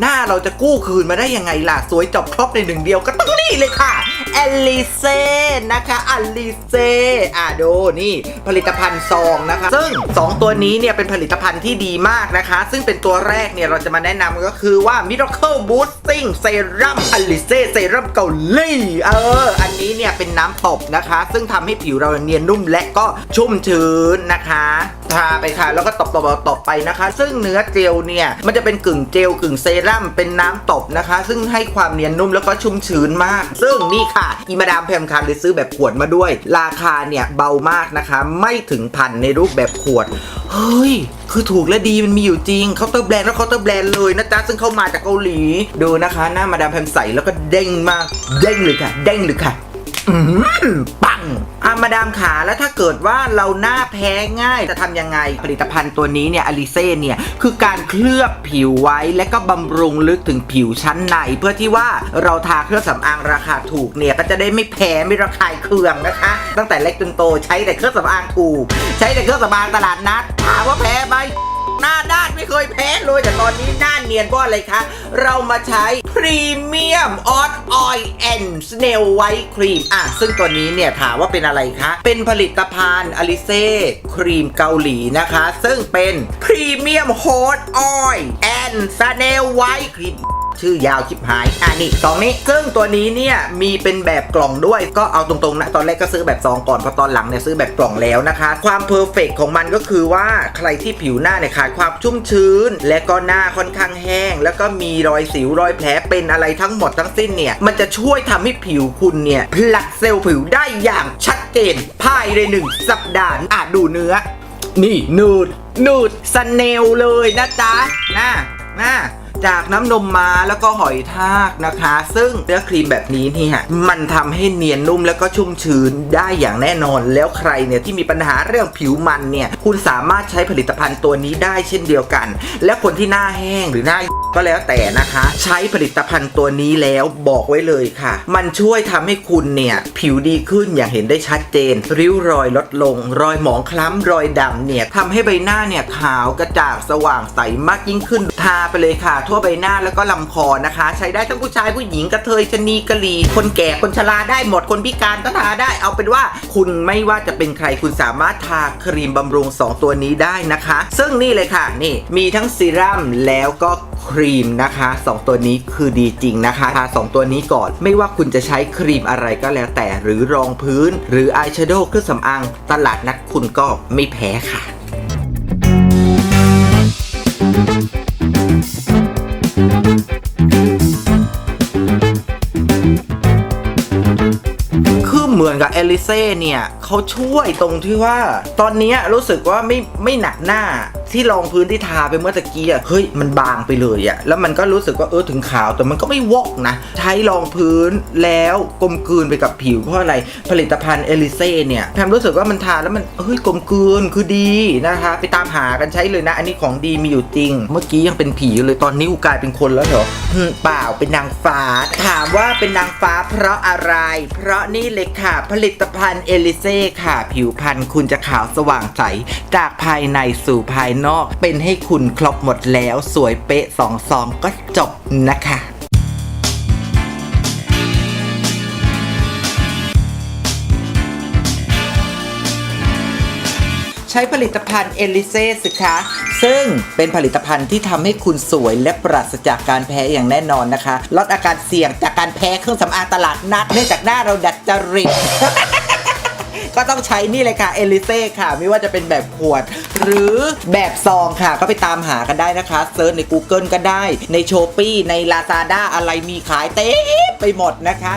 หน้าเราจะกู้คืนมาได้ยังไงล่ะ สวยจบครบในหนึ่งเดียวก็ต้องนี่เลยค่ะเอลิเซ่นะคะอลิเซ่อะดูนี่ผลิตภัณฑ์ซองนะคะ ซึ่ง 2 ตัวนี้เนี่ยเป็นผลิตภัณฑ์ที่ดีมากนะคะ ซึ่งเป็นตัวแรกเนี่ยเราจะมาแนะนำก็คือว่า Miracle Boosting Serum a l i c e Serum เกาหลีเออ อันนี้เนี่ยเป็นน้ำตบนะคะ ซึ่งทำให้ผิวเราเนียนนุ่มและก็ชุ่มชื้นนะคะทาไปค่ะแล้วก็ตบตบตบไปนะคะ ซึ่งเนื้อเจลเนี่ยมันจะเป็นกึ่งเจลกึ่งเซรั่มเป็นน้ำตบนะคะ ซึ่งให้ความเนียนนุ่มแล้วก็ชุ่มชื้นมาก ซึ่งนี่ค่ะ อีมาดามแพมคันเลยซื้อแบบขวดมาด้วย ราคาเนี่ยเบามากนะคะ ไม่ถึงพันในรูปแบบขวด เฮ้ย คือถูกและดีมันมีอยู่จริงเคาน์เตอร์แบรนด์แล้วเคาน์เตอร์แบรนด์เลยนะจ๊ะ ซึ่งเข้ามาจากเกาหลี ดูนะคะ หน้ามาดามแพมใสแล้วก็เด้งมาก เด้งเลยค่ะ เด้งเลยค่ะ อืมป งอามาดามขาแล้วถ้าเกิดว่าเราหน้าแพ้ง่ายจะทำยังไงผลิตภัณฑ์ตัวนี้เนี่ยอลิเซ่เนี่ยคือการเคลือบผิวไว้และก็บำรุงลึกถึงผิวชั้นใน เพื่อที่ว่าเราทาเครื่องสำอางราคาถูกเนี่ยก็จะได้ไม่แพ้ไม่ระคายเคืองนะคะ ตั้งแต่เล็กจนโตใช้แต่เครื่องสำอางถูก ใช้แต่เครื่องสำอางตลาดนัดถามว่าแพ้ไหมหน้าด้านไม่เคยแพ้เลยแต่ตอนนี้หน้า เนียนว่าอะไรคะเรามาใช้พรีเมียมออออยแอนด์สเนลไวท์ครีมอะซึ่งตัวนี้เนี่ยถามว่าเป็นอะไรคะ เป็นผลิตภัณฑ์อลิเซ่ครีมเกาหลีนะคะ ซึ่งเป็นพรีเมียมฮอตออยแนด์สเนลไวท์ครีมชื่อยาวชิบหาย อะนี่ซองนี้ ซึ่งตัวนี้เนี่ยมีเป็นแบบกล่องด้วย ก็เอาตรงๆนะ ตอนแรกก็ซื้อแบบซองก่อน พอตอนหลังเนี่ยซื้อแบบกล่องแล้วนะคะ ความเพอร์เฟกของมันก็คือว่าใครที่ผิวหน้าเนี่ยขาดความชุ่มชื้น และก็หน้าค่อนข้างแห้ง แล้วก็มีรอยสิวรอยแผลเป็นอะไรทั้งหมดทั้งสิ้นเนี่ย มันจะช่วยทำให้ผิวคุณเนี่ยผลักเซลล์ผิวได้อย่างชัดเจนภายในหนึ่งสัปดาห์อะดูเนื้อ นี่นูดนูดสเนลเลยนะจ๊ะนะ นะจากน้ำนมม้าแล้วก็หอยทากนะคะ ซึ่งเนื้อครีมแบบนี้นี่ฮะมันทำให้เนียนนุ่มแล้วก็ชุ่มชื้นได้อย่างแน่นอน แล้วใครเนี่ยที่มีปัญหาเรื่องผิวมันเนี่ยคุณสามารถใช้ผลิตภัณฑ์ตัวนี้ได้เช่นเดียวกัน และคนที่หน้าแห้งหรือหน้า ก็แล้วแต่นะคะ ใช้ผลิตภัณฑ์ตัวนี้แล้วบอกไว้เลยค่ะ มันช่วยทำให้คุณเนี่ย ผิวดีขึ้นอย่างเห็นได้ชัดเจน ริ้วรอยลดลง รอยหมองคล้ำรอยดำเนี่ยทำให้ใบหน้าเนี่ยขาวกระจ่างสว่างใสมากยิ่งขึ้น ทาไปเลยค่ะ ทั่วใบหน้าแล้วก็ลำคอนะคะ ใช้ได้ทั้งผู้ชายผู้หญิงกระเทยชะนีกะหรี่คนแก่คนชราได้หมดคนพิการก็ทาได้เอาเป็นว่า คุณไม่ว่าจะเป็นใครคุณสามารถทาครีมบำรุง 2 ตัวนี้ได้นะคะ ซึ่งนี่เลยค่ะนี่มีทั้งซีรั่มแล้วก็ ครีมนะคะ 2 ตัวนี้คือดีจริงนะคะทา2ตัวนี้ก่อน ไม่ว่าคุณจะใช้ครีมอะไรก็แล้วแต่หรือรองพื้น หรืออายแชโดว์เครื่องสำอางตลาดนัดคุณก็ไม่แพ้ค่ะคือเหมือนกับเอลิเซ่เนี่ย เขาช่วยตรงที่ว่า ตอนนี้รู้สึกว่าไม่ไม่หนักหน้าที่รองพื้นที่ทาไปเมื่อตะกี้อะเฮ้ยมันบางไปเลยอะแล้วมันก็รู้สึกว่าเออถึงขาวแต่มันก็ไม่วอกนะ ใช้รองพื้นแล้วกลมกลืนไปกับผิวเพราะอะไรผลิตภัณฑ์เอลิเซ่เนี่ยแพมรู้สึกว่ามันทาแล้วมันเฮ้ยกลมกลืนคือดีนะคะ ไปตามหากันใช้เลยนะ อันนี้ของดีมีอยู่จริง เมื่อกี้ยังเป็นผีอยู่เลยตอนนี้กูกลายเป็นคนแล้วเหรอเปล่าเป็นนางฟ้า ถามว่าเป็นนางฟ้าเพราะอะไร เพราะนี่เลยค่ะผลิตภัณฑ์เอลิเซ่ค่ะ ผิวพรรณคุณจะขาวสว่างใส จากภายในสู่ภายนอก เป็นให้คุณครบหมดแล้วสวยเป๊ะสองซองก็จบนะคะใช้ผลิตภัณฑ์เอลิเซ่สิคะ ซึ่งเป็นผลิตภัณฑ์ที่ทำให้คุณสวยและปราศจากการแพ้อย่างแน่นอนนะคะ ลดอาการเสี่ยงจากการแพ้เครื่องสำอางตลาดนัดเนื่องจากหน้าเราดัดจริต ก็ต้องใช้นี่เลยค่ะเอลิเซ่ค่ะ ไม่ว่าจะเป็นแบบขวด หรือแบบซองค่ะ ก็ไปตามหากันได้นะคะเซิร์ชใน Google ก็ได้ในโชปี้ใน Lazada อะไรมีขายเต็มไปหมดนะคะ